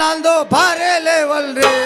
ನಂದು ಭಾರಿ ಲೆವೆಲ್ ರೇ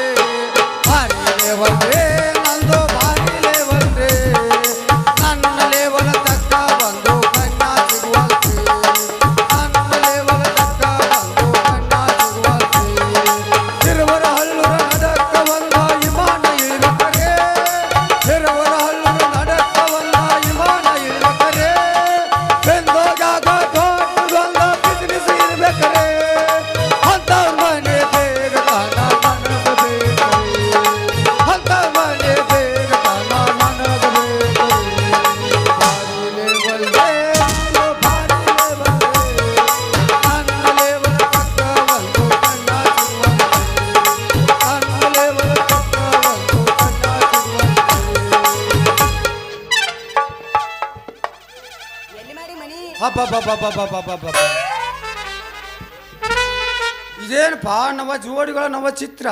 ಇದೇನಪ್ಪ ನವ ಜೋಡಿಗಳ ನವ ಚಿತ್ರ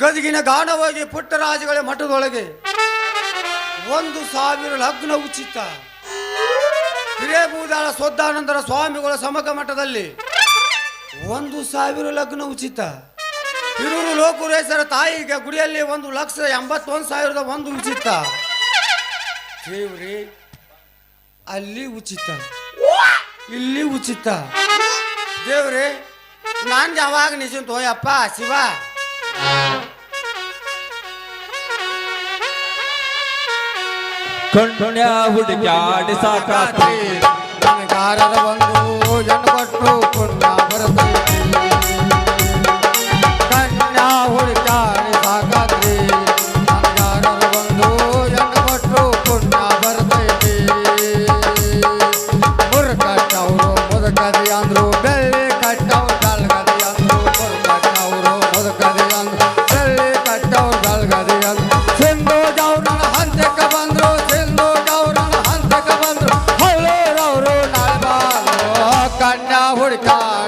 ಗದಗಿನ ಗಾಢವಾಗಿ ಪುಟ್ಟರಾಜಗಳ ಮಠದೊಳಗೆ ಒಂದು ಸಾವಿರ ಲಗ್ನ ಉಚಿತ ಹಿರೇಬೂದಾಳ ಸೊದ್ದಾನಂದರ ಸ್ವಾಮಿಗಳ ಸಮಗ ಮಠದಲ್ಲಿ ಒಂದು ಸಾವಿರ ಲಗ್ನ ಉಚಿತ ಹಿರೂರು ಲೋಕುರೇಶ್ವರ ತಾಯಿಗೆ ಗುಡಿಯಲ್ಲಿ ಒಂದು ಲಕ್ಷ ಎಂಬತ್ತೊಂದು ಸಾವಿರದ ಒಂದು ಉಚಿತ ದೇವ್ರಿ ಅಲ್ಲಿ ಉಚಿತ. ಇಲ್ಲಿ ಉಚಿತ. ದೇವ್ರೆ ನಾನು ಯಾವಾಗ ನಿಜಂತ ಹೋಯಪ್ಪ ಶಿವ? ಕಣ್ಯ ಹುಡುಗಾಡಿ ಸಾಕಾತ್ರಿ ನನಗಾರರ ಒಂದು ಜನ ಕೊಟ್ಟು हुड़का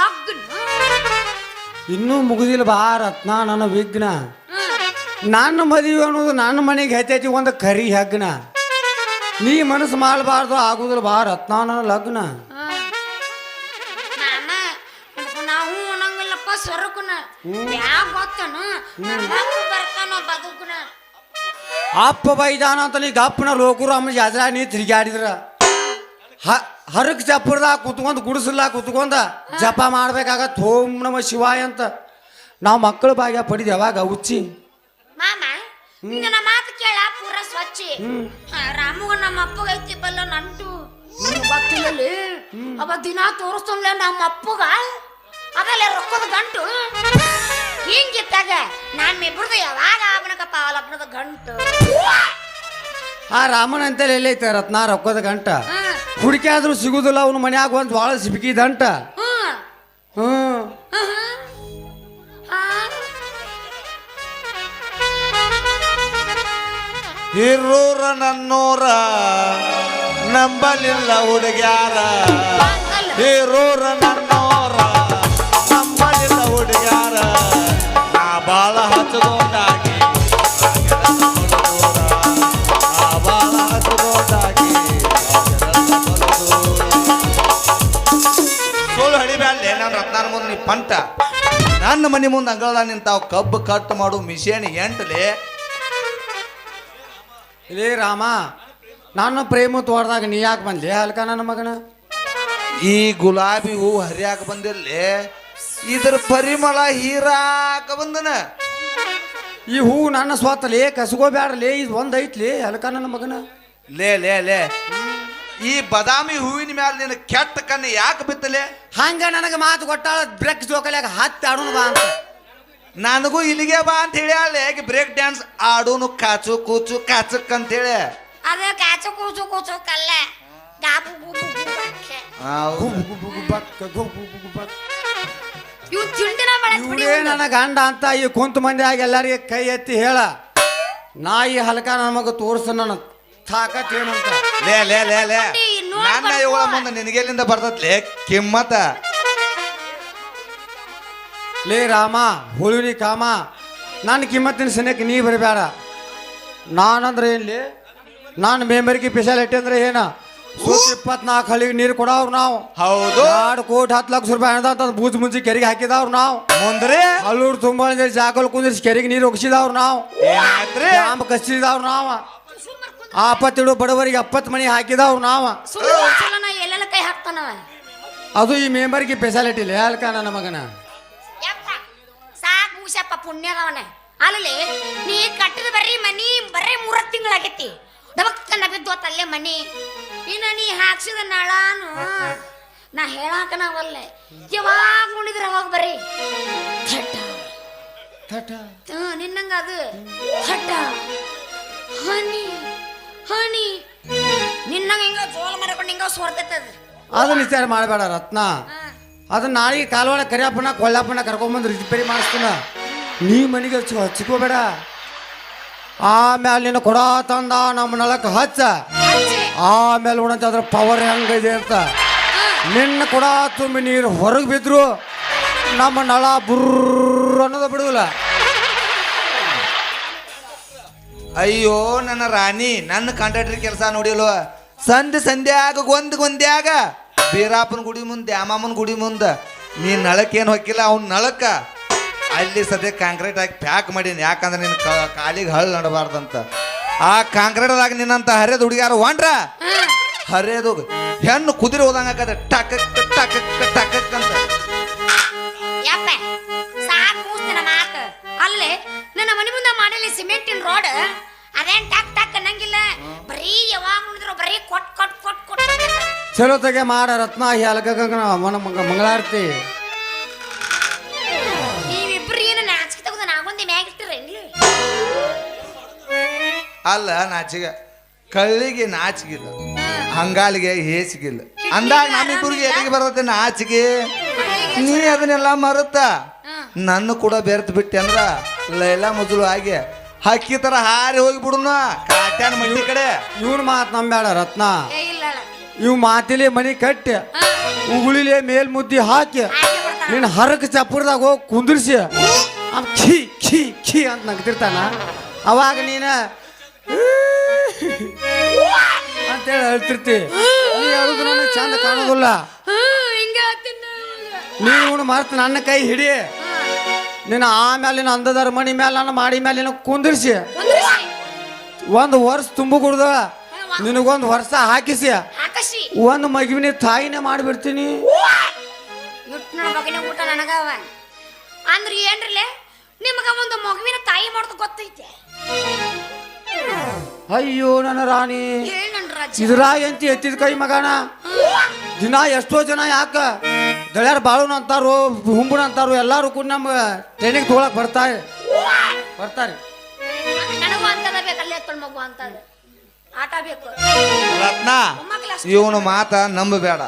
ಲಗ್ನ. ಇನ್ನೂ ಮುಗಿದಿಲ್ಲ ಬಾ ರತ್ನ ನನ್ನ ವಿಘ್ನ. ನನ್ನ ಮದುವೆ ಅನ್ನೋದು ನನ್ನ ಮನೆಗೆ ಹೆಚ್ಚೈತಿ ಒಂದು ಕರಿ ಹೆಗ್ನ. ನೀ ಮನಸ್ಸು ಮಾಡಬಾರ್ದು ಆಗುದಿಲ್ಲ ಬಾ ರತ್ನ ನನ್ನ ಲಗ್ನ. ನಾನ ನಾವು ಅನ್ನಂಗಿಲ್ಲಪ್ಪ ಸ್ವರಕುನ ಯಾವ ಗೊತ್ತನು? ನಮಗೂ ಬರ್ತಾನ ಬದುಕುನ. ಅಪ್ಪ ಬೈದಾನ ಅಂತ ನೀ ಗಪ್ಪನ ಲೋಕರು ಅಮ್ಮ ಜಾತ್ರೆ ನೀ ತಿರುಗಾಡಿದ್ರ. ಹರಕ್ ಚಪ್ಪರ್ದಾಗ ಕುತ್ಕೊಂಡು ಗುಡಿಸಲ್ಲ ಕುತ್ಕೊಂಡ ಜಪ ಮಾಡ್ಬೇಕಾಗತ್. ಓಂ ನಮ ಶಿವಾಯ ಅಂತ. ನಾವು ಮಕ್ಕಳ ಭಾಗ್ಯ ಪಡಿದ ಯಾವಾಗ? ಉಚ್ಚಿ ಮಾಮ ನಿನ್ನ ಮಾತು ಕೇಳ ಪೂರ ಸ್ವಚ್ಛ. ರಾಮುಗ ನಮ್ಮ ಅಪ್ಪಗ ಐತಿ ಬಲ್ಲ ನಂಟು. ಗೊತ್ತಿಲ್ಲಲ್ಲಿ ಅವ ದಿನ ತೋರಿಸ್ತಂಗ್ಲ ನಮ್ಮ ಅಪ್ಪಗ. ಆಮೇಲೆ ರೊಕ್ಕದ ಗಂಟು. ಹಿಂಗಿತ್ತಾಗ ನಮ್ಮಿಬ್ರದ್ದು ಯಾವಾಗ ಆಗನಕಪ್ಪ ಆ ಲಗ್ನದ ಗಂಟು? ಆ ರಾಮನ ಅಂತೇಳಿ ಎಲ್ಲೈತೆ ರತ್ನ ರೊಕ್ಕದ ಗಂಟ. ಹುಡುಕಿ ಆದ್ರೂ ಸಿಗುದಿಲ್ಲ ಅವನು ಮನ್ಯಾಗ ಒಂದ್ ಭಾಳ ಸಿಬಿಕಿದಂಟ ಹ್ಮ್. ಹಿರೂರ ನನ್ನೂರ ನಂಬಲಿಲ್ಲ ಹುಡುಗ್ಯಾರ. ಇರೋರ ಹಿರೂರ ನನ್ನೂರ ನಂಬಲಿಲ್ಲ ಹುಡುಗ್ಯಾರ. ನಾ ಬಾಳ ಹಚ್ಚದೊಂದಾಗಿ. ಮುಂದೆ ಪಂಟ. ನನ್ನ ಮನೆ ಮುಂದೆ ಅಂಗಳದ ನಿಂತಾವು ಕಬ್ಬು ಕಟ್ ಮಾಡು ಮಿಷನ್ ಎಂಟ್ಲೆ. ಇಲ್ಲಿ ರಾಮ ನಾನು ಪ್ರೇಮ ತೋಟದಾಗ ನೀ ಯಾಕೆ ಬಂದ್ಲಿ? ಅಲ್ಕ ನನ್ನ ಮಗನ? ಈ ಗುಲಾಬಿ ಹೂ ಹರಿಯಾಕ ಬಂದಿರ್ಲಿ. ಇದ್ರ ಪರಿಮಳ ಹೀರಾಕ ಬಂದನ. ಈ ಹೂ ನನ್ನ ಸ್ವತ್ತಲೇ ಕಸ್ಕೋಬ್ಯಾಡಲೇ ಇದು ಒಂದೈತ್ಲಿ ಐತ್ಲಿ ಅಲ್ಕ ನನ್ನ ಮಗನ? ಲೇ ಲೇ ಲೇ. ಈ ಬದಾಮಿ ಹೂವಿನ ಮ್ಯಾಲೆ ನಿನ್ನ ಕೆಟ್ಟ ಕಣ್ಣು ಯಾಕೆ ಬಿತ್ತಲೆ? ಹಂಗ ನನಗೆ ಮಾತು ಕೊಟ್ಟಾಳ ಬ್ರೇಕ್ ಜೋಕಲ್ಯಾಗ ಹತ್ತಿ ಆಡೋಣ ಬಾ ಅಂತ. ನನಗೂ ಇಲ್ಲಿಗೆ ಬಾ ಅಂತ ಹೇಳಿ ಅಲ್ಲಿ ಹೇಗೆ ಬ್ರೇಕ್ ಡ್ಯಾನ್ಸ್ ಆಡೋನು ಕಾಚು ಕೂಚು ಕಾಚಕ್ ಅಂತ ಹೇಳಿ ಅದೇ ಕಾಚು ಕೂಚು ಕೂಚು ಕಲ್ಲ. ಗಾಬು ಗೂಬಕ್ಕೆ. ಇವ್ ತಿಂಡಿನ ಬಿಡಿ ನನ್ನ ಗಂಡ ಅಂತ ಈ ಕುಂತ ಮಂದಿಯಾಗ ಎಲ್ಲರಿಗೆ ಕೈ ಎತ್ತಿ ಹೇಳ ನಾ ಈ ಹಲಕ ನನ್ನ ಮಗ ತೋರ್ಸ ನನ್ನ ತಾಕತ್ ಏನಂತ ಲೇ ಲೇ ಲೇ. ಲೇ ನನ್ನ. ಇವಳ ಮುಂದೆ ನಿನಗೆಲ್ಲಿಂದ ಬರ್ತತ್ಲೆ ಕಿಮ್ಮತ್ತ. ಲೇ ರಾಮ ಹುಳುನಿ ಕಾಮ. ನನ್ನ ಕಿಮ್ಮತ್ತಿನ ಸನ್ಯಕ್ಕೆ ನೀ ಬರಬೇಡ ನಾನಂದ್ರೆ ಏನ್ಲಿ? ನಾನು ಮೆಂಬರ್ಗೆ ಸ್ಪೆಷಾಲಿಟಿ ಅಂದ್ರೆ ಏನ? ಸುತ್ತ ಇಪ್ಪತ್ನಾಲ್ಕು ಹಳ್ಳಿಗೆ ನೀರು ಕೊಡವ್ರು ನಾವು. ಹೌದು. ಎರಡು ಕೋಟಿ ಹತ್ತು ಲಕ್ಷ ರೂಪಾಯಿ ಅಂತ ಬೂಜ್ ಮುಂಜಿ ಕೆರೆಗೆ ಹಾಕಿದವ್ರು ನಾವು. ಮುಂದ್ರೆ? ಅಲ್ಲೂರು ತುಂಬ ಜಾಗಲ್ ಕುಂದಿರ್ಸಿ ಕೆರೆಗೆ ನೀರು ಒಗ್ಸಿದವ್ರು ನಾವು. ಜಾಂಬ ಡ್ಯಾಮ್ ಕಚ್ಚಿದವ್ರು ನಾವು ಆಪತ್ತಿಡು ಬಡವರಿಗೆ ಅಪ್ಪತ್ತು ಮನೆ ಹಾಕಿದವ್ರು ನಾವು. ಸುಮ್ಮನೆ ಎಲ್ಲೆಲ್ಲ ಕೈ ಹಾಕ್ತಾನವ ಅದು ಈ ಮೆಂಬರ್ಗೆ ಸ್ಪೆಷಾಲಿಟಿ ಇಲ್ಲ. ಯಾಲ್ಕ ನನ್ನ ಮಗನ? ಯಪ್ಪ ಸಾಕ್ ಮುಗಿಸಪ್ಪ ಪುಣ್ಯದವನ ಅಲ್ಲಲ್ಲಿ ನೀ ಕಟ್ಟಿದ ಬರ್ರಿ ಮನಿ ಬರ್ರಿ ಮೂರ ತಿಂಗಳಾಗೈತಿ. ದಬಕ್ಕನ ಬಿದ್ದೋತಲ್ಲೇ ಮನಿ. ಇನ್ನ ನೀ ಹಾಕ್ಸಿದ ನಳಾನು ನಾ ಹೇಳಾಕ ನಾವಲ್ಲೆ ಯಾವಾಗ ನೋಡಿದ್ರ ಅವಾಗ ಬರ್ರಿ ಥಟ ಹ್ಮ್, ನಿನ್ನಂಗ ಅದು ಥಟ ಹನಿ. ಹನಿ ನಿನ್ನಂಗ ಹಿಂಗ ಜೋಲ ಮರಕೊಂಡು ಹಿಂಗ ಸೋರ್ತೈತದ. ಅದನ್ನ ವಿಚಾರ ಮಾಡಬೇಡ ರತ್ನ. ಅದನ್ನ ನಾಳೆಗೆ ಕಾಲವಾಡ ಕರಿಯಪ್ಪನ ಕೊಳ್ಳಪ್ಪನ ಕರ್ಕೊಂಬಂದು ರಿಪೇರಿ ಮಾಡಿಸ್ತೀನ. ನೀ ಮನೆಗೆ ಹಚ್ಚು ಹಚ್ಕೋಬೇಡ ಆಮೇಲೆ ನಿನ್ನ ಕೊಡ ತಂದ ನಮ್ಮ ನಳಕ್ಕೆ ಹಚ್ಚ. ಆಮೇಲೆ ಉಣಂತ ಅದ್ರ ಪವರ್ ಹೆಂಗಿದೆ ಅಂತ. ನಿನ್ನ ಕೊಡ ತುಂಬಿ ನೀರು ಹೊರಗೆ ಬಿದ್ರು ನಮ್ಮ ನಳ ಬುರ್ರ ಅನ್ನೋದು ಬಿಡುದಿಲ್ಲ. ಅಯ್ಯೋ, ನನ್ನ ರಾಣಿ, ನನ್ನ ಕಾಂಟ್ರಾಕ್ಟರ್ ಕೆಲಸ ನೋಡಿಲ್ವ ಸಂಧಿ ಸಂಧ್ಯಾಗ ಗೊಂದ್ ಗೊಂದ್ಯಾಗ. ಬೀರಾಪನ ಗುಡಿ ಮುಂದೆ ದ್ಯಾಮಮ್ಮನ ಗುಡಿ ಮುಂದೆ. ನೀ ನಳಕ್ಕೆ ಏನು ಹೊಕ್ಕಿಲ್ಲ, ಅವ್ನ ನಳಕ್ಕ ಅಲ್ಲಿ ಸದ್ಯ ಕಾಂಕ್ರೀಟ್ ಹಾಕಿ ಪ್ಯಾಕ್ ಮಾಡೀನಿ. ಯಾಕಂದ್ರೆ ನಿನ್ನ ಕಾಲಿಗೆ ಹಳ್ಳ ನಡಬಾರ್ದಂತ. ಆ ಕಾಂಕ್ರೀಟ್ದಾಗ ನಿನ್ನಂತ ಹರಿಯದ ಹುಡುಗ್ಯಾರ ಒಂಡ್ರ ಹರಿಯದು ಹೆಣ್ಣು ಕುದುರೆ ಹೋದಂಗ ಟಕ್ ಟಕ್ ಟಕ್ ಅಂತ. ಸಿಮೆಂಟಿನ ರೋಡ್ ಅದೇನ್ ಟಕ್ ಟಕ್ ಅನ್ನಂಗಿಲ್ಲ. ಬರೀ ಯಾವಾಗ ನೋಡಿದ್ರು ಬರೀ ಕೊಟ್ ಕೊಟ್ ಕೊಟ್ ಕೊಟ್. ಚಲೋ ತಗೆ ಮಾಡ ರತ್ನ ಹಲಕ ಮನ ಮಂಗ ಮಂಗಳಾರತಿ. ನೀವಿಬ್ರು ಏನು ನಾಚಿಕೆ ತಗೋದ ನಾಗೊಂದಿ ಮ್ಯಾಗ ಇಟ್ಟಿರೇನ್ಲಿ ಅಲ್ಲ ನಾಚಿಗೆ ಕಳ್ಳಿಗೆ ನಾಚಿಗಿಲ್ಲ ಹಂಗಾಲಿಗೆ ಹೇಸಿಗಿಲ್ಲ ಅಂದಾಗ ನಮ್ಮಿಬ್ಬರಿಗೆ ಎಲ್ಲಿಗೆ ಬರುತ್ತೆ ನಾಚಿಗೆ ನೀ ಅದನ್ನೆಲ್ಲ ಮರುತ್ತ ನನ್ನ ಕೂಡ ಬೆರೆತು ಬಿಟ್ಟೆ ಅಂದ್ರ ಲೈಲಾ ಮೊದಲು ಹಾಗೆ. ಹಕ್ಕಿ ತರ ಹಾರಿ ಹೋಗಿ ಬಿಡುನ. ಕಾಟ್ಯಾನ ಮಂಡಿ ಕಡೆ. ಇವನ್ ಮಾತು ನಂಬ್ಯಾಡ ರತ್ನ. ಏ ಇಲ್ಲ. ಇವ್ ಮಾತಿಲೆ ಮನಿ ಕಟ್ಟಿ. ಉಗುಳಿಲೆ ಮೇಲ್ ಮುದ್ದಿ ಹಾಕಿ. ನಿನ್ನ ಹರಕ ಚಪ್ಪರ್ದಾಗ ಹೋಗಿ ಕುಂದಿರ್ಸಿ. ಆ ಖಿ ಖಿ ಖಿ ಅಂತ ನಗ್ತಿರ್ತಾನ ಅವಾಗ ನೀನ ಅಂತೇಳಿ ಹೇಳ್ತಿರ್ತಿ. ನೀ ಹೇಳುದು ನನಗೆ ಚಂದ ಕಾಣೋದಿಲ್ಲ. ಹಾ, ಹಿಂಗೆ ಆತಿನ್ ಇವನು ಮರ್ತು ನನ್ನ ಕೈ ಹಿಡಿ. ನಿನ್ನ ಆಮೇಲೆ ನಿನ್ನ ಅಂದದರ ಮಣಿ ಮೇಲೆ ನನ್ನ ಮಾಡಿ ಮೇಲೆ ಕುಂದಿರ್ಸಿ. ಒಂದು ವರ್ಷ ತುಂಬು ಕುಡ್ದ. ನಿನಗೊಂದು ವರ್ಷ ಹಾಕಿಸಿ. ಒಂದು ಮಗುವಿನ ತಾಯಿನೇ ಮಾಡಿಬಿಡ್ತೀನಿ. ಊಟ ನನಗವ. ಅಂದ್ರೆ ಏನ್ರಲೆ ನಿಮಗ ಒಂದು ಮಗುವಿನ ತಾಯಿ ಮಾಡೋದು ಗೊತ್ತೈತೆ. ಅಯ್ಯೋ ನನ್ನ ರಾಣಿ. ಹೇಳ ನನ್ ರಾಜ. ಇದ್ರಾಗ ಎಂತ ಎತ್ತಿದ ಕೈ ಮಗನ? ದಿನ ಎಷ್ಟೋ ಜನ ಯಾಕ? ದಳ್ಯಾರ ಬಾಳುನ ಅಂತಾರು ಹುಂಬುಣ ಅಂತಾರು ಎಲ್ಲಾರು ಕೂಡ ನಮ್ಮ ಟ್ರೈನಿಗೆ ತಗೊಳಕ್ ಬರ್ತಾರೆ. ಬರ್ತಾರೆ ನನಗೂ ಅಂತದ ಬೇಕಲ್ಲ ಎತ್ತೊಳ್ ಮಗು ಅಂತದ ಆಟ ಬೇಕು. ರತ್ನ. ಇವನು ಮಾತ ನಂಬಬೇಡ.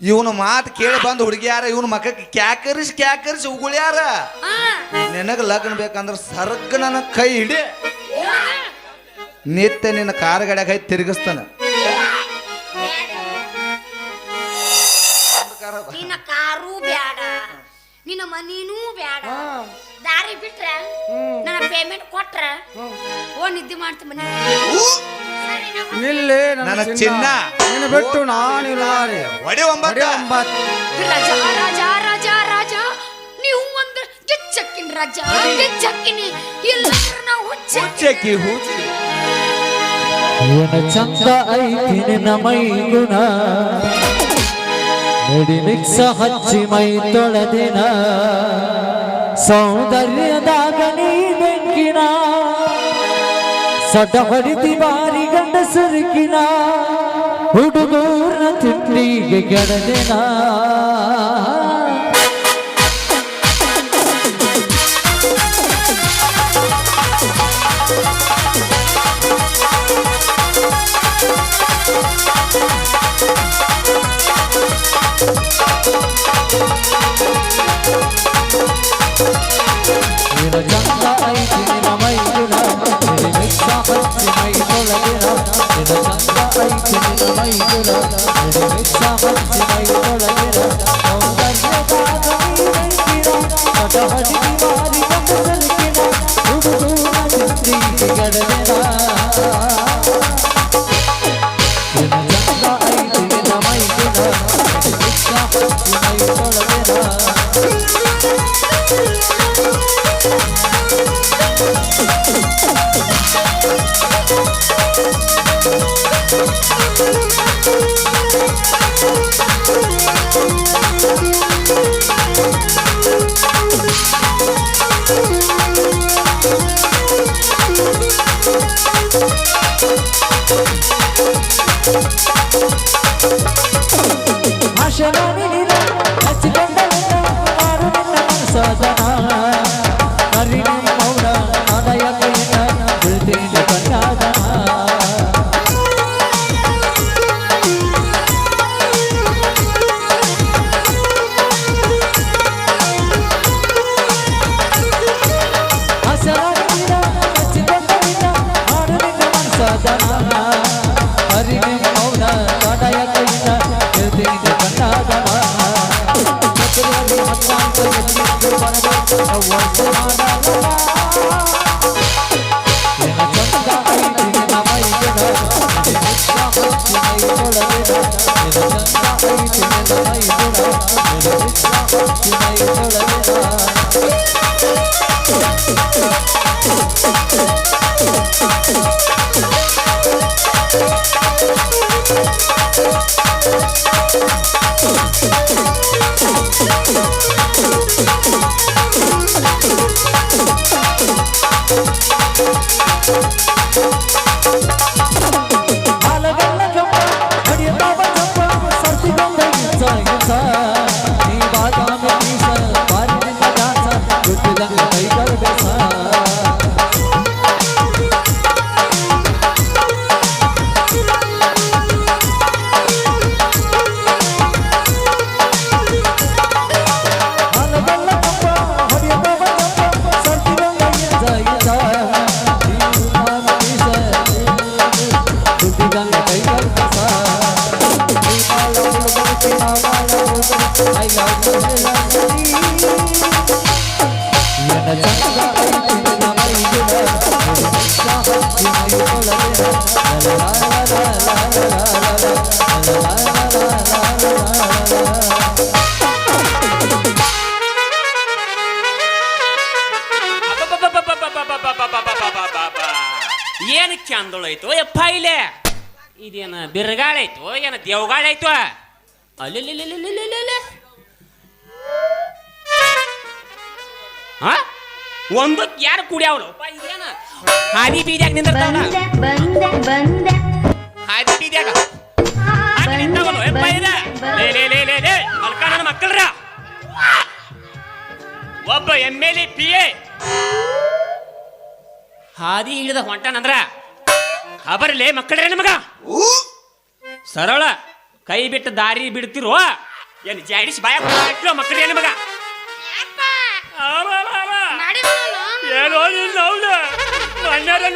ಇವನು ಮಾತು ಕೇಳಿ ಬಂದು ಹುಡುಗಿಯಾರ ಇವನು ಮಕ್ಕಕ್ಕೆ ಕ್ಯಾಕರಿಸಿ ಕ್ಯಾಕರಿಸಿ ಉಗುಳ್ಯಾರ. ಹಾ, ನಿನಗೆ ಲಗ್ನ ಬೇಕಂದ್ರೆ ಸರ್ಗ ನನ್ನ ಕೈ ಹಿಡಿ. ನಿತ್ಯ ನಿನ್ನ ಕಾರ್ ಕೈ ತಿರುಗಿಸ್ತಾನ. ನಿನ್ನ ಕಾರು ಬ್ಯಾಡ. ನಿನ್ನ ಮನಿನೂ ಬ್ಯಾಡ. ಹಾ. ದಾ ದಾರಿ ಬಿಟ್ರೆ ನನ್ನ ಪೇಮೆಂಟ್ ಕೊಟ್ರ ಓ ನಿದ್ದೆ ಮಾಡ್ತೀನಿ ಮನೆ. ಸರಿ ನಾವು ನಿಲ್ಲಿ ನನ್ನ ಚಿನ್ನ. ನಿನ್ನ ಬಿಟ್ಟು ನಾನು ರೀ. ಒಡಿ ಒಂಬತ್ತ. ಬರೀ ಒಂಬತ್ತು. ರಾಜ ರಾಜ ರಾಜ ರಾಜ ನೀವು ಒಂದು ಗಿಚ್ಚಕ್ಕಿನ ರಾಜ ಗಿಚ್ಚಕ್ಕಿನಿ. ಇಲ್ಲ ನಾವು ಹುಚ್ಚ. ಹುಚ್ಚಕ್ಕಿ ಹುಚ್ಚಿ. ಇವನ ಚಂದ ಐತಿ ನಮೈ ಮೈ ಗುಣ ನುಡಿ ಮಿಕ್ಸ ಹಚ್ಚಿ ಮೈ ತೊಳೆದಿನ ಸೌಂದರ್ಯದಾಗ ನೀ ಬೆಂಕಿನ ಸಡ ಹೊಡಿತಿ ಬಾರಿ ಗಂಡ ಸುರುಕಿನ, ಹುಡುಗೂರ್ನ ತಿಂಡಿಗೆ ಕೆಡದಿನ. Thank you. ಚಂದಳೈತೋ ಯಪ್ಪ ಇಲ್ಲೇ ಇದೇನು ಬಿರುಗಾಳೈತೋ, ಏನು ದೇವಗಾಳೈತೋ? ಅಲ್ಲಿ ಹಾ ಒಂದಕ್ಕೆ ಯಾರು ಕುಡಿಯಾವಳು ಇದೇನ ಹಾದಿ ಬೀದ್ಯಾಗ ನಿಂದಿರ್ತಾವಲ್ಲ ಹಾದಿ ಬೀದ್ಯಾಗ ನನ್ನ ಮಕ್ಕಳ್ರ ಒಬ್ಬ M L A P A ಹಾದಿ ಹಿಡಿದ ಹೊಂಟಾನಂದ್ರ ಅಬರ್ಲೆ ಮಕ್ಕಳೇ ನಮಗ. ಸರಳ ಕೈ ಬಿಟ್ಟ ದಾರಿ ಬಿಡ್ತಿರೋ? ಏನು ಜಾಡಿಸಿ ಬಾಯ ಮಕ್ಕಳೇ ನಮಗ? ಏನೋ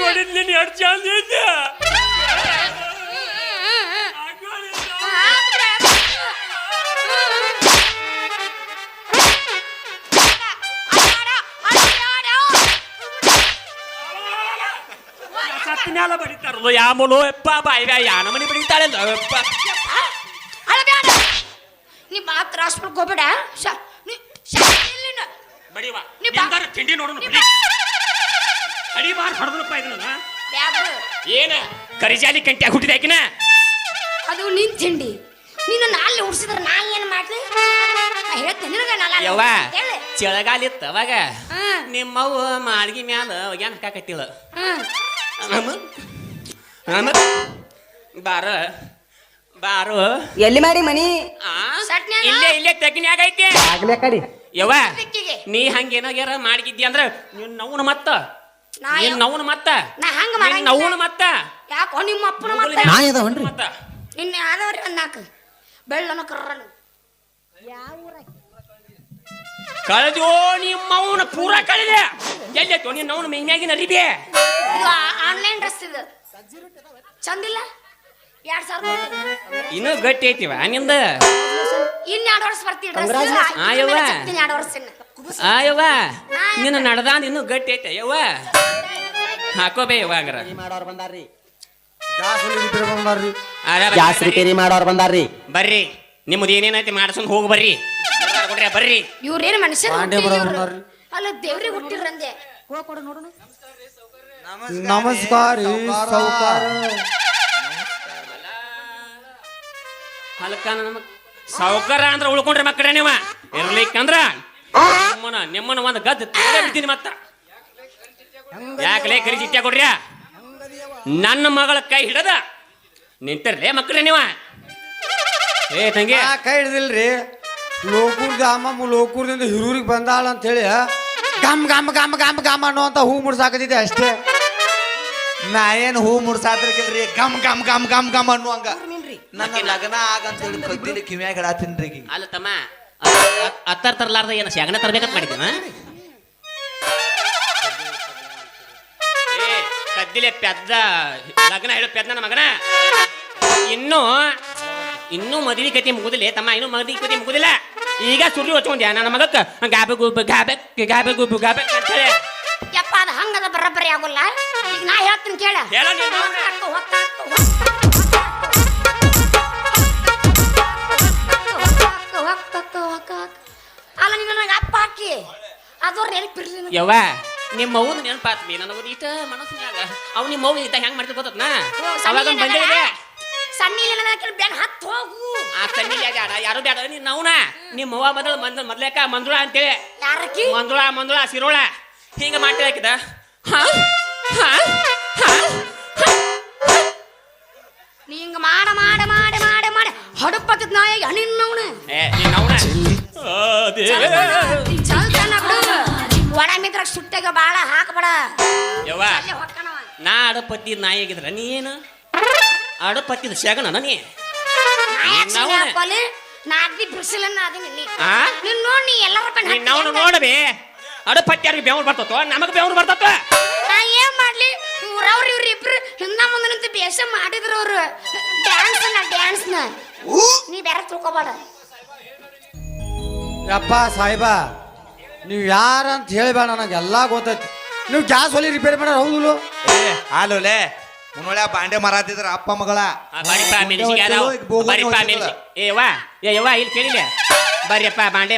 ನೋಡಿದ್ ನೀನು ಎರಡು ಚಾನ್ಸ್ ಮ್ಯಾಲ ಬಡಿತಾರಲ್ಲ ಯಾಮಲೋ? ಯಪ್ಪ ಬಾಯಿಗ ಯಾನ ಮನಿ ಬಡಿತಾಳೆ ಯಪ್ಪ ಅಳಬ್ಯಾಡ ನೀ ಮಾತ್ರ ಹಾಸ್ಪಿಟ್ಲ್ ಹೋಗ್ಬೇಡ. ಬಡಿವ ನೀ ಬಾ. ಎಂದಾರ ತಿಂಡಿ ನೋಡೋಣ ಬಡಿ. ಅಡಿ ಮಾರ್ ಹೊಡೆದಪ್ಪ ಇದನ್ನ. ಬ್ಯಾಡ. ಏನ? ಕರಿಜಾಲಿ ಕಂಟ್ಯಾಗ ಹುಟ್ಟಿದ ಆಕಿನ ಅದು ನಿನ್ ತಿಂಡಿ. ನಿನ್ನ ನಾಳೆ ಉಡ್ಸಿದ್ರೆ ನಾ ಏನು ಮಾಡ್ಲಿ? ಹೇಳ್ತೀನಿ ನಿನಗೆ ನಾಳೆ ಯವ್ವ ಹೇಳಿ. ಚಳಗಾಲ ಇತ್ತು ಅವಾಗ. ಹಾ. ನಿಮ್ಮವ್ವ ಮಾಳ್ಗಿ ಮ್ಯಾಲ ಒಗ್ಯಾನ ಹಾಕಾಕತ್ತಿಳ ಹ್ಮ್ ಬಾರ ಬಾರು. ಎಲ್ಲಿ ಮಾಡಿ ಮನಿ? ಆ? ಸಟ್ನ್ಯಾಗ? ಇಲ್ಲೇ ಇಲ್ಲೇ ತೆಗಿನ್ಯಾಗ ಐತಿ. ಆಗ್ಲೇ ಕಡಿ. ಯವ್ವ ನೀ ನೀ ಹಂಗೇನಾಗ್ಯಾರ ಮಾಡಿದ್ದಿ ಅಂದ್ರ ನೀನ್ ನವ್ನ ಮತ್ತ. ನಾ ನಿನ್ ಯಾವ- ನವ್ನ ಮತ್ತ. ನಾ ಹಂಗ ನಿನ್. ನವ್ನ ಮತ್ತ. ಯಾಕೋ ನಿಮ್ಮ ಅಪ್ಪನ ಮತ್ತ? ನಾ ಇದಾವನ್ರಿ ಮತ್ತ. ನಿನ್ನೆ ಆದವ್ರಿ ಒಂದ್ ನಾಲ್ಕು ಬೆಳ್ಳನ ಕರ್ರನು. ಕಳೆದು ನಿಮ್ಮ ಅವನ ಪೂರ ಕಳೆದೆ. ಎಲ್ಲೈತೋ ನಿನ್ನ ಅವನ ಮೆಮ್ಯಾಗಿನ ಅರಿಬೆ ಇದು ಆನ್ಲೈನ್ ಡ್ರೆಸ್ ಇದು. ಚಂದಿಲ್ಲ? ಎರಡ್ ಸಾವಿರ ಇನ್ನೂ ಗಟ್ಟಿ ಐತಿವ ನಿಂದ? ಇನ್ ಎರಡು ವರ್ಷ ಬರ್ತೀವಿ ಡ್ರೆಸ್ ಆ, ಯವ್ವ. ಎರಡು ವರ್ಷ ಇನ್ನು. ಆ ಯವ್ವ ನಿನ್ನ ನಡ್ದಾನ್ ಇನ್ನೂ ಗಟ್ಟಿ ಐತೆ. ಯವ್ವ. ಹಾಕೋಬೇ ಯವ್ವಾಗರ ಮಾಡೋರ್ ಬಂದಾರ್ರಿ. ಜಾಸ್ತಿ ರಿಪೇರಿ ಮಾಡೋರ್ ಬಂದಾರ್ರಿ. ಬರ್ರಿ. ನಿಮ್ಮದು ಏನೇನೈತಿ ಮಾಡ್ಸ್ಕೊಂಡ್ ಹೋಗಿ ಬರ್ರಿ, ಕೊಡ್ರಿ ಬರ್ರಿ. ಇವ್ರೇನು ಮನುಷ್ಯರು ಪಾಂಡೆ ಹುಟ್ಟಿಲ್ಲ ಬರೋರು ಇವ್ರು. ನೋಡ್ರಿ. ಅಲ್ಲ ದೇವ್ರಿಗೆ ಹುಟ್ಟಿರಂದೆ ಹೋಗ್ ಕೊಡು ನೋಡೋಣ. ನಮಸ್ಕಾರ ರೀ ಸಾವ್ಕಾರ ಹಲ್ಕ ನಮಗ್ ಸಾವುಕಾರ ಅಂದ್ರ ಉಳ್ಕೊಂಡ್ರಿ ಮಕ್ಕಳೇ ನೀವ. ಇರ್ಲಿಕ್ಕಂದ್ರ ನಿಮ್ಮನ ನಿಮ್ಮನ ಒಂದ್ ಗದ್ದ ತೇಡ ಬಿಡ್ತೀನಿ ಮತ್ತ. ಯಾಕಲೇ ಕರಿ ಚಿಟ್ಟ ಕೊಡ್ರಿ? ನನ್ನ ಮಗಳ ಕೈ ಹಿಡದ ನಿಂತಿರ್ಲೇ ಮಕ್ಕಳೇ ನೀವ. ಏ ತಂಗಿ. ನಾ ಕೈ ಹಿಡ್ದಿಲ್ರಿ. ಲೋಕೂರ್ದ ಅಮ್ಮಮ್ಮ ಲೋಕೂರ್ದಿಂದ ಹಿರೂರಿಗೆ ಬಂದಾಳ ಅಂತೇಳಿ ಗಮ್ ಗಮ್ ಗಮ್ ಗಮ್ ಗಮ್ ಅನ್ನುವಂತ ಹೂ ಮುಡ್ಸಾಕತ್ತಿದ್ದೆ ಅಷ್ಟೇ. ನಾ ಏನು ಹೂ ಮುಡ್ಸಾದ್ರಿಗಿಲ್ರಿ ಗಮ್ ಗಮ್ ಗಮ್ ಗಮ್ ಗಮ್ ಅನ್ನುವಂಗ ನನ್ನ ಲಗ್ನ ಆಗಂತ ಹೇಳಿ ಕಿವಿಯಾಗ ಈಕಿ. ಅಲ್ಲ ತಮ್ಮ ಹತ್ತರ್ ತರಲಾರ್ದ ಏನ ಶಾಗನ ತರ್ಬೇಕಂತ ಮಾಡಿದ್ದೀನ? ಏ ಕದ್ದಿಲೆ ಪೆದ್ದ ಲಗ್ನ ಹೇಳೋ ಪೆದ್ದ ನನ್ನ ಮಗನ? ಇನ್ನೂ ಇನ್ನೂ ಮದುವೆ ಕತೆ ಮುಗುದಿಲ್ಲ. ತಮ್ಮ ಇನ್ನೂ ಮದುವೆ ಕತೆ ಮುಗುದಿಲ್ಲ. ಈಗ ಸುರಿ ಹೊಚ್ಕೊಂಡ್ಯಾ? ನನ್ನ ಮಗಕ್ಕ ಗಾಬೆ ಗುಬ್ಬ ಗಾಬೆ ಗಾಬೆ ಗುಬ್ಬು ಗಾಬೆ ಅಂತ ಹೇಳಿ. ಯಪ್ಪ ಅದು ಹಂಗದ ಬರಬರಿ ಆಗೋಲ್ಲ. ಈಗ ನಾ ಹೇಳ್ತೀನಿ ಕೇಳ. ಹೇಳ ನೀನು. ಅಲ್ಲ ನೀನು ನನಗೆ ಅಪ್ಪ ಹಾಕಿ. ಅದು ನೆನಪಿರ್ಲಿ. ಯವ್ವ ನಿಮ್ಮ ಅವ್ನ ನೆನಪಾತ್ವಿ ನನಗೆ ಇಷ್ಟ ಮನಸ್ಸಿನಾಗ ಅವ್ ನಿಮ್ಮ ಅವ್ವ ಇದ್ದ ಹೆಂಗ್ ಮಾಡ್ತಿ ಗೊತ್ತನ ಓ, ಅವಾಗ ಸಣ್ಣ ಬಂದೇ ಇದೆ. ಸಣ್ಣ ಬೆನ್ ಹತ್ತು ಹೋಗು. ಆ ಸಣ್ಣ ಬ್ಯಾಡ ಯಾರು ಬೇಡ ನೀನ್ ನವ್ನ? ನಿಮ್ಮ ಅವ್ವ ಬದಲು ಮಂದ ಮೊದ್ಲೇಕ ಮಂಜುಳ ಅಂತೇಳಿ. ಯಾರಕ್ಕಿ? ಮಂಜುಳ ಮಂಜುಳ ಸಿರೋಳ ಹಿಂಗ ಮಾಡ್ತಿ ಹಾಕಿದ? ಹಾ? ಹಾ? ಹಾ? ನೀ ಹಿಂಗ ಮಾಡ ಮಾಡ ಮಾಡ ಮಾಡ ಮಾಡ. ಹಡಪತ್ತದ ನಾಯ ಹಣ್ಣಿನವನು ಏ ನೀನ್ ನವ್ನ? ಚಲ್ತಾನ ಬಿಡು. ಒಣ ಮಿತ್ರ ಸುಟ್ಟಾಗ ಬಾಳ ಹಾಕಬೇಡ. ಯವ್ವ. ನಾ ಅಡಪತ್ತಿ ನಾಯಿ ಆಗಿದ್ರ ನೀ ಏನು? ಅಡಪತ್ತಿದ ಶಗನ ನೀ ನಾ ಯಾಕ್ ಸುಮ್ನೆ ನವ್ನ. ಹಾಕೋಲಿ? ನಾ ಅಗ್ದಿ ಬಿಸಿಲನ್ನ ಅದೀನಿ ನೀ. ಆ? ನೀನ್ ನೋಡಿ ನೀ ಎಲ್ಲರ ನಾವು ನೋಡಬೇ. ಅಡಪತ್ತಿ ಯಾರಿಗೆ ಬೆವ್ರು ಬರ್ತತೋ? ನಮಗೆ ಬೆವ್ರು ಬರ್ತತ? ನಾ ಏನ್ ಮಾಡ್ಲಿ? ಇವ್ರವ್ರ ಇವ್ರ ಇಬ್ರು ಹಿಂದ ಮುಂದೆ ನಿಂತು ಬೇಷ ಮಾಡಿದ್ರು ಅವ್ರು. ಡ್ಯಾನ್ಸ್ನ ಡ್ಯಾನ್ಸ್ನ. ನೀ ಬೇರೆ ತಿಳ್ಕೊಬೇಡ. ಯಪ್ಪ ಸಾಹೇಬ ನೀವು ಯಾರಂತ ಹೇಳಬೇಡ ನನಗೆಲ್ಲ ಗೊತ್ತೈತಿ. ನೀವು ಗ್ಯಾಸ್ ಒಲಿ ರಿಪೇರಿ ಮಾಡ್ಯಾರ ಹೌದು ಏ ಹಾಲುಲೆ ಮುನ್ನೊಳ್ಳೆ ಬಾಂಡೆ ಮರಾತಿದ್ರ ಅಪ್ಪ ಮಗಳ. ಬರಿಪ್ಪ ಮೆಣಸಿಗೆ ಅದಾವ ಬರಿಪ್ಪ. ಮೆಣಸಿ ಏ ವಾ ಏ ಯವ್ವ ಇಲ್ಲಿ ಕೇಳಿಲ್ಲ ಬರ್ರಿಯಪ್ಪ ಬಾಂಡೆ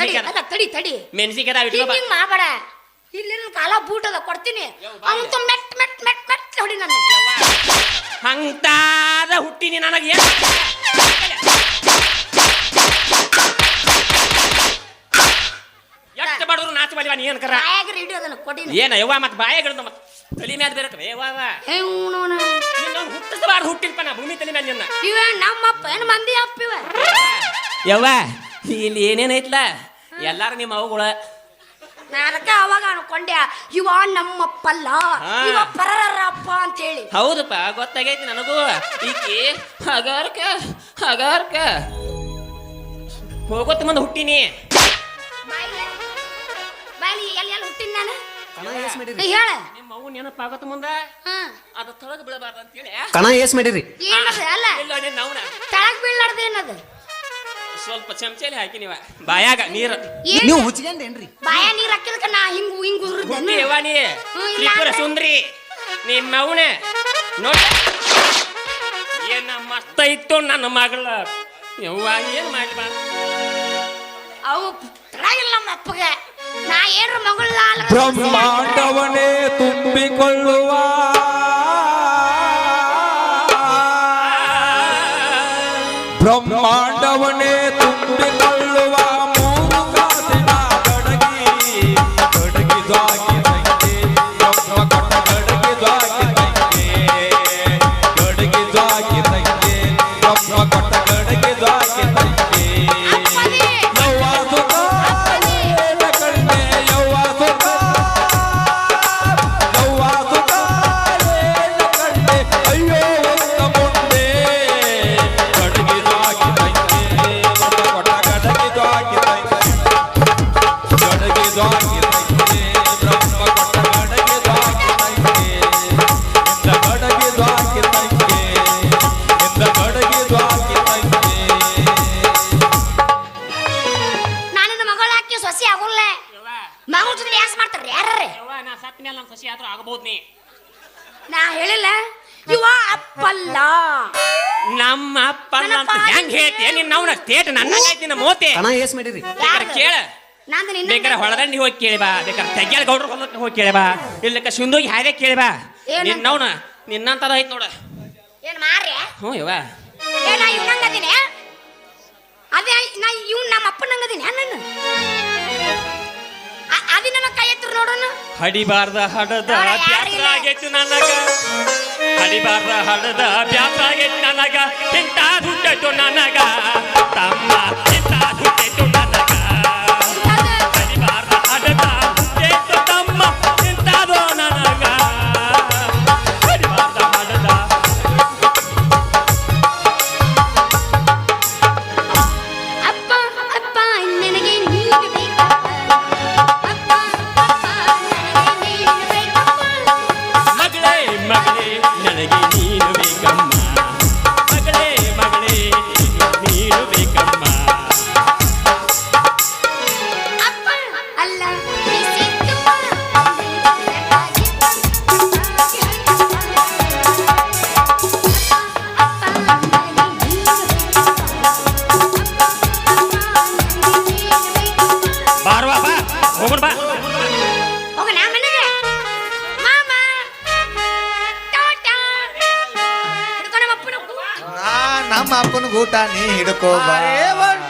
ತಡಿ ತಡಿ ತಡಿ. ಮೆಣಸಿಗೆ ಅದಾವ ಇಟ್ಕೋ. ಹಿಂಗ್ ಮಾಡಬೇಡ. ಇಲ್ಲಿ ಕಾಲ ಬೂಟ್ ಅದ ಕೊಡ್ತೀನಿ. ಅವಂತ ಮೆಟ್ ಮೆಟ್ ಮೆಟ್ ಮೆಟ್ ಹೊಡಿ ನನ್ನ. ಹಂತಾದ ಹುಟ್ಟಿನಿ ನನಗೆ. ಏನು ಎಷ್ಟು ಬಡದ್ರು ನಾಚು ಬಲಿವ ನೀ ಅದನ್ನ ಕೊಡಿನಿ ಏನ ಯವ್ವ ಮತ್ತೆ ಬಾಯಾಗಿಡ್ದು ಮತ್ತೆ. ತಲೆ ಮ್ಯಾಲ ಬೇರೆ ವಾ ಏ ಅವ್ನವ್ನ. ನಿನ್ನ ಹುಟ್ಟಿಸಬಾರ್ದು ಹುಟ್ಟಿಲ್ಪ ನಾ ಭೂಮಿ ತಲೆ ಮ್ಯಾಲ ನಿನ್ನ. ಇವ ನಮ್ಮಪ್ಪ ಏನು ಮಂದಿ ಅಪ್ಪ ಇವ? ಯವ್ವ ಇಲ್ಲಿ ಏನೇನೈತ್ಲ ಎಲ್ಲಾರು ನಿಮ್ಮ ಅವುಗಳ ನಾನಕ ಅದಕ್ಕ ಅವಾಗ ಅನ್ಕೊಂಡೆ ಇವ ನಮ್ಮಪ್ಪಲ್ಲ ಹಾ. ಇವ ಪರರ ಅಪ್ಪ ಅಂತ ಹೇಳಿ ಹೌದಪ್ಪ ಗೊತ್ತಾಗೈತಿ ನನಗೂ. ಈಕಿ ಹಗಾರ್ಕ ಹಗಾರ್ಕ ಹೋಗೋತ್ ಮುಂದೆ ಹುಟ್ಟಿನಿ. ಬಾಯಿಲೆ ಎಲ್ಲಿ ಎಲ್ಲಿ ಹುಟ್ಟಿನ ನಾನು? ಹೇಳ. ನಿಮ್ಮ ಅವು ನೆನಪಾಗತ್ತ ಮುಂದ? ಹಾ. ಅದು ತೊಳಗ ಬೀಳಬಾರ್ದು ಅಂತೇಳಿ ಕಣ ಏಸ್ ಮಾಡಿರಿ. ಏನದ ಅಲ್ಲ? ಇಲ್ಲ ನೀನ್ ನವ್ನ ತಳಗ್ ಏನದು? ಸ್ವಲ್ಪ ಚಮಚಲಿ ಹಾಕಿ ನೀವ. ಬಾಯಾಗ ನೀರು. ಏನ್ ನೀವು ಹುಚ್ಚಿಗೆಂಡೇನ್ರಿ ಬಾಯ ನೀರ್ ಹಾಕಿದಕ್ಕ ನಾ ಹಿಂಗ್ ಹಿಂಗ್ ಉದ್ರದ್ದೇನು ಹುಟ್ಟಿ ಯವ್ವ ನೀ. ಹ್ಞೂ, ಇಲ್ಲ ತ್ರಿಪುರ ಅಂದ್ರೆ- ಸುಂದ್ರಿ. ನಿಮ್ಮ ಅವನೇ. ನೋಡಿ. ಏನ ಮಸ್ತ ಇತ್ತು ನನ್ನ ಮಗಳ. ಯವ್ವ ಏನು ಮಾಡಿ ಬಾ. ಅವು ಇಲ್ಲ ನಮ್ಮ ಅಪ್ಪಗೆ. ಬ್ರಹ್ಮಾಂಡವನೇ ತುಂಬಿಕೊಳ್ಳುವ ನಾ ಹೇಳಿಲ್ಲ. ಇವ ಅಪ್ಪಲ್ಲ. ನಮ್ಮ ಅಪ್ಪ ನನ್ನ ಅಂತ ಹೆಂಗ್ ಹೇಳ್ತಿ? ನಿನ್ನ ಅವನ ಸ್ಟೇಟ್ ನನ್ನ ನಿನ್ನ ಮೋತೆ. ಕಣ ಏಸ್ ಮಾಡಿರಿ? ಬೇಕಾರೆ ಕೇಳ. ನಂದು ನಿನ್ನ ಬೇಕಾರೆ ಹೊಳದಂಡಿ ಹೋಗಿ ಕೇಳಿ ಬಾ. ಬೇಕಾರೆ ತೆಗ್ಯಾಲ ಗೌಡ್ರ ಹೊಲಕ್ಕೆ ಹೋಗಿ ಕೇಳಿ ಬಾ. ಇಲ್ಲಕ್ಕ ಸಿಂಧುಗೆ ಹಾಯ್ದೆ ಕೇಳಿ ಬಾ. ಏನಂತ? ನಿನ್ನವನ ನಿನ್ನಂತರ ಐತ್ ನೋಡ. ಏನ್ ಮಾರ್ರೆ? ಹ್ಞೂ ಇವ ಏ ನಾ ಇವ್ನಂಗದೀನಿ ಅದೇ ನಾ ಇವ್ ನಮ್ಮ ಅಪ್ಪನಂಗದೀನಿ ನನ್ನ ನೋಡೋಣ ಹಡಿಬಾರ್ದ ಹಡದ ನೋಡ, ಯಾರು ಬ್ಯಾಸ ಆಗೈತಿ ನನಗ. ಹಡಿಬಾರ್ದ ಹಡದ ಬ್ಯಾಸ ಆಗೈತಿ ನನಗ. ಇಂತ ದುಡ್ಡೈತು ನನಗ. ತಮ್ಮ ಇಂತ ದುಡ್ಡೈತು ನನಗ ಹಿಡ್ಕೊ ನಮ್ಮ ನೀ ನಮ್ಮ